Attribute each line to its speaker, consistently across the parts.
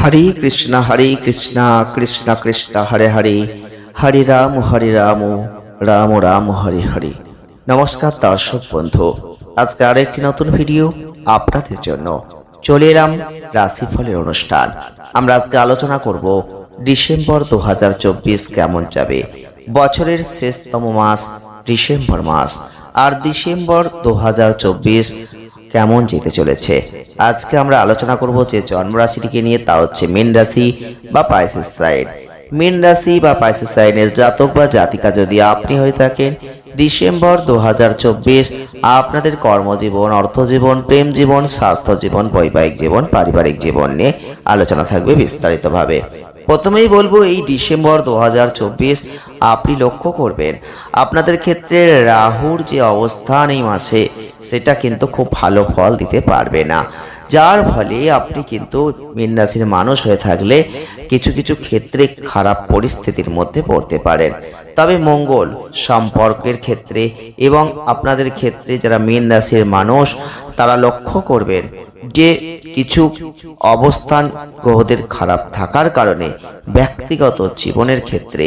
Speaker 1: হরে কৃষ্ণ হরে কৃষ্ণ কৃষ্ণ কৃষ্ণ হরে হরে হরে রাম হরে রাম রাম রাম হরে হরে নমস্কার দর্শক বন্ধু আজকে আরেকটি নতুন ভিডিও আপনাদের জন্য চলে এলাম রাশিফলের অনুষ্ঠান আমরা আজকে আলোচনা করব ডিসেম্বর দু কেমন যাবে বছরের শেষতম মাস ডিসেম্বর মাস আর ডিসেম্বর দু কেমন যেতে চলেছে আজকে আমরা আলোচনা করব যে জন্মরাশিটিকে নিয়ে তা হচ্ছে মীন রাশি বা পাইসেস সাইড মীন রাশি বা পাইসেস সাইনের জাতক বা জাতিকা যদি আপনি হয়ে থাকেন ডিসেম্বর দু আপনাদের কর্মজীবন অর্থজীবন প্রেম জীবন স্বাস্থ্য জীবন বৈবাহিক জীবন পারিবারিক জীবন নিয়ে আলোচনা থাকবে বিস্তারিতভাবে প্রথমেই বলবো এই ডিসেম্বর দু হাজার চব্বিশ আপনি লক্ষ্য করবেন আপনাদের ক্ষেত্রে রাহুর যে অবস্থান এই মাসে সেটা কিন্তু খুব ভালো ফল দিতে পারবে না যার ফলে আপনি কিন্তু মীন রাশির মানুষ হয়ে থাকলে কিছু কিছু ক্ষেত্রে খারাপ পরিস্থিতির মধ্যে পড়তে পারেন তবে মঙ্গল সম্পর্কের ক্ষেত্রে এবং আপনাদের ক্ষেত্রে যারা মীন রাশির মানুষ তারা লক্ষ্য করবেন যে কিছু অবস্থান গ্রহদের খারাপ থাকার কারণে ব্যক্তিগত জীবনের ক্ষেত্রে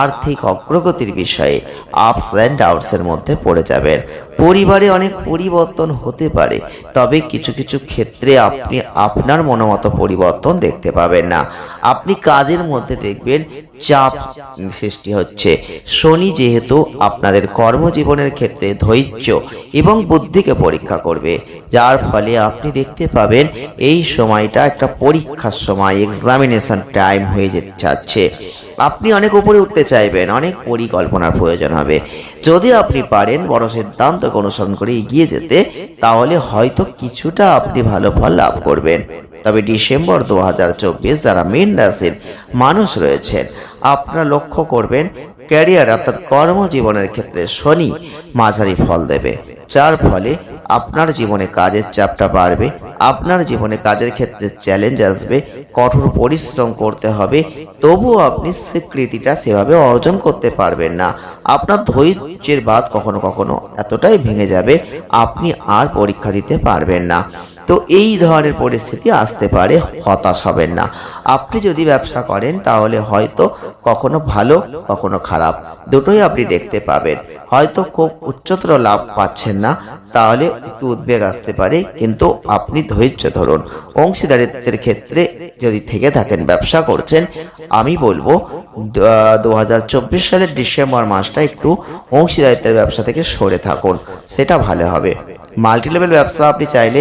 Speaker 1: আর্থিক অগ্রগতির বিষয়ে আপস অ্যান্ড ডাউটসের মধ্যে পড়ে যাবেন পরিবারে অনেক পরিবর্তন হতে পারে তবে কিছু কিছু ক্ষেত্রে আপনি আপনার মনোমতো পরিবর্তন দেখতে পাবেন না আপনি কাজের মধ্যে দেখবেন চাপ সৃষ্টি হচ্ছে শনি যেহেতু আপনাদের কর্মজীবনের ক্ষেত্রে ধৈর্য এবং বুদ্ধিকে পরীক্ষা করবে যার ফলে আপনি দেখতে পাবেন এই সময়টা একটা পরীক্ষার সময় এক্সামিনেশন টাইম হয়ে যেতে চাচ্ছে আপনি অনেক উপরে উঠতে চাইবেন অনেক পরিকল্পনার প্রয়োজন হবে যদি আপনি পারেন বড় সিদ্ধান্তকে অনুসরণ করে এগিয়ে যেতে তাহলে হয়তো কিছুটা আপনি ভালো ফল লাভ করবেন তবে ডিসেম্বর দু যারা মীন রাশির মানুষ রয়েছেন আপনারা লক্ষ্য করবেন ক্যারিয়ার অর্থাৎ কর্মজীবনের ক্ষেত্রে শনি মাঝারি ফল দেবে যার ফলে আপনার জীবনে কাজের চাপটা বাড়বে আপনার জীবনে কাজের ক্ষেত্রে চ্যালেঞ্জ আসবে কঠোর পরিশ্রম করতে হবে তবুও আপনি স্বীকৃতিটা সেভাবে অর্জন করতে পারবেন না আপনার ধৈর্যের বাদ কখনো কখনো এতটাই ভেঙে যাবে আপনি আর পরীক্ষা দিতে পারবেন না তো এই ধরনের পরিস্থিতি আসতে পারে হতাশ হবেন না আপনি যদি ব্যবসা করেন তাহলে হয়তো কখনো ভালো কখনো খারাপ দুটোই আপনি দেখতে পাবেন হয়তো খুব উচ্চতর লাভ পাচ্ছেন না তাহলে একটু উদ্বেগ আসতে পারে কিন্তু আপনি ধৈর্য ধরুন অংশীদারিত্বের ক্ষেত্রে যদি থেকে থাকেন ব্যবসা করছেন আমি বলবো দু হাজার সালের ডিসেম্বর মাসটা একটু অংশীদারিত্বের ব্যবসা থেকে সরে থাকুন সেটা ভালো হবে মাল্টি লেভেল ব্যবসা আপনি চাইলে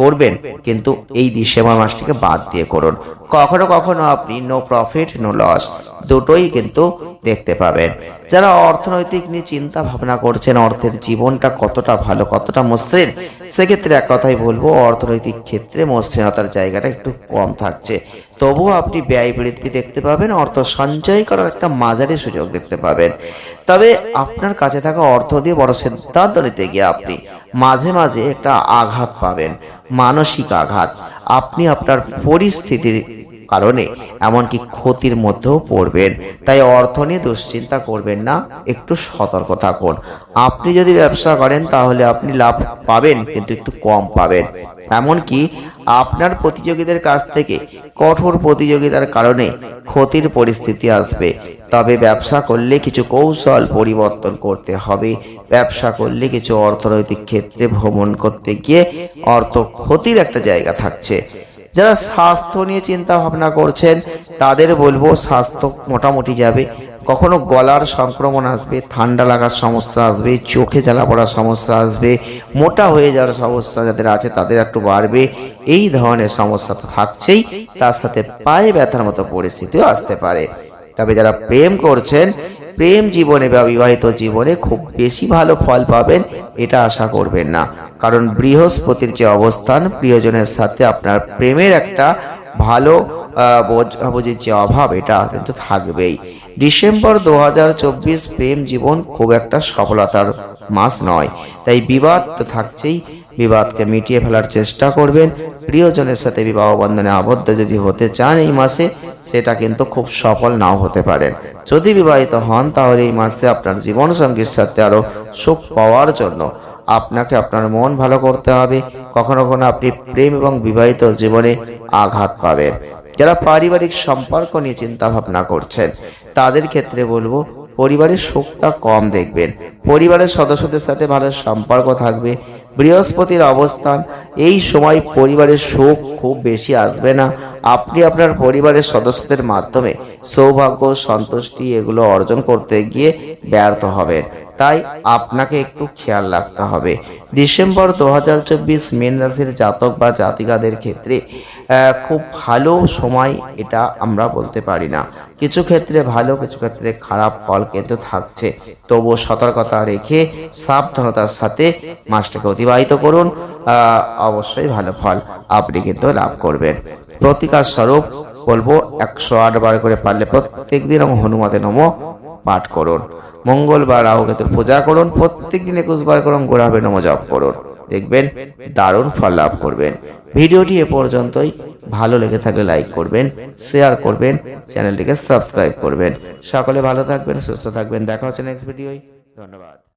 Speaker 1: করবেন কিন্তু এই ডিসেম্বর মাসটিকে বাদ দিয়ে করুন কখনো কখনো আপনি নো প্রফিট নো লস দুটোই কিন্তু দেখতে পাবেন যারা অর্থনৈতিক নিয়ে চিন্তা ভাবনা করছেন অর্থের জীবনটা কতটা ভালো কতটা মসৃণ সেক্ষেত্রে এক কথাই বলবো অর্থনৈতিক ক্ষেত্রে মসৃণতার জায়গাটা একটু কম থাকছে তবুও আপনি ব্যয় বৃদ্ধি দেখতে পাবেন অর্থ সঞ্চয় করার একটা মাঝারি সুযোগ দেখতে পাবেন তবে আপনার কাছে থাকা অর্থ দিয়ে বড় সিদ্ধান্ত নিতে গিয়ে আপনি মাঝে মাঝে একটা আঘাত পাবেন মানসিক আঘাত আপনি আপনার পরিস্থিতির কারণে এমনকি ক্ষতির মধ্যেও পড়বেন তাই অর্থ নিয়ে দুশ্চিন্তা করবেন না একটু সতর্ক থাকুন আপনি যদি ব্যবসা করেন তাহলে আপনি লাভ পাবেন কিন্তু একটু কম পাবেন এমনকি আপনার প্রতিযোগীদের কাছ থেকে কঠোর প্রতিযোগিতার কারণে ক্ষতির পরিস্থিতি আসবে তবে ব্যবসা করলে কিছু কৌশল পরিবর্তন করতে হবে ব্যবসা করলে কিছু অর্থনৈতিক ক্ষেত্রে ভ্রমণ করতে গিয়ে অর্থ ক্ষতির একটা জায়গা থাকছে যারা স্বাস্থ্য নিয়ে চিন্তা ভাবনা করছেন তাদের বলবো স্বাস্থ্য মোটামুটি যাবে কখনো গলার সংক্রমণ আসবে ঠান্ডা লাগার সমস্যা আসবে চোখে জ্বালা পড়ার সমস্যা আসবে মোটা হয়ে যাওয়ার সমস্যা যাদের আছে তাদের একটু বাড়বে এই ধরনের সমস্যা তো থাকছেই তার সাথে পায়ে ব্যথার মতো পরিস্থিতিও আসতে পারে তবে যারা প্রেম করছেন প্রেম জীবনে বা বিবাহিত জীবনে খুব বেশি ভালো ফল পাবেন এটা আশা করবেন না কারণ বৃহস্পতির যে অবস্থান প্রিয়জনের সাথে আপনার প্রেমের একটা ভালো বোঝাবুঝির যে অভাব এটা কিন্তু থাকবেই ডিসেম্বর দু প্রেম জীবন খুব একটা সফলতার মাস নয় তাই বিবাদ তো থাকছেই বিবাদকে মিটিয়ে ফেলার চেষ্টা করবেন প্রিয়জনের সাথে বিবাহ বন্ধনে আবদ্ধ যদি হতে চান এই মাসে সেটা কিন্তু খুব সফল নাও হতে পারেন যদি বিবাহিত হন তাহলে এই মাসে আপনার জীবনসঙ্গীর সাথে আরও সুখ পাওয়ার জন্য আপনাকে আপনার মন ভালো করতে হবে কখনো কখনো আপনি প্রেম এবং বিবাহিত জীবনে আঘাত পাবেন যারা পারিবারিক সম্পর্ক নিয়ে চিন্তা ভাবনা করছেন তাদের ক্ষেত্রে বলবো পরিবারের সুখটা কম দেখবেন পরিবারের সদস্যদের সাথে ভালো সম্পর্ক থাকবে বৃহস্পতির অবস্থান এই সময় পরিবারের সুখ খুব বেশি আসবে না আপনি আপনার পরিবারের সদস্যদের মাধ্যমে সৌভাগ্য সন্তুষ্টি এগুলো অর্জন করতে গিয়ে ব্যর্থ হবেন তাই আপনাকে একটু খেয়াল রাখতে হবে ডিসেম্বর দু হাজার চব্বিশ মেন রাশির জাতক বা জাতিকাদের ক্ষেত্রে খুব ভালো সময় এটা আমরা বলতে পারি না কিছু ক্ষেত্রে ভালো কিছু ক্ষেত্রে খারাপ ফল কিন্তু থাকছে তবু সতর্কতা রেখে সাবধানতার সাথে মাসটাকে অতিবাহিত করুন অবশ্যই ভালো ফল আপনি কিন্তু লাভ করবেন প্রতিকার স্বরূপ বলবো একশো আট বার করে পারলে প্রত্যেক দিন হনুমাতে নমো পাঠ করুন মঙ্গলবার রাহুকেতুর পূজা করুন প্রত্যেক দিন একুশবার করুন গোড়াবে নমজপ করুন দেখবেন দারুণ ফল লাভ করবেন ভিডিওটি এ পর্যন্তই ভালো লেগে থাকলে লাইক করবেন শেয়ার করবেন চ্যানেলটিকে সাবস্ক্রাইব করবেন সকলে ভালো থাকবেন সুস্থ থাকবেন দেখা হচ্ছে নেক্সট ভিডিওই ধন্যবাদ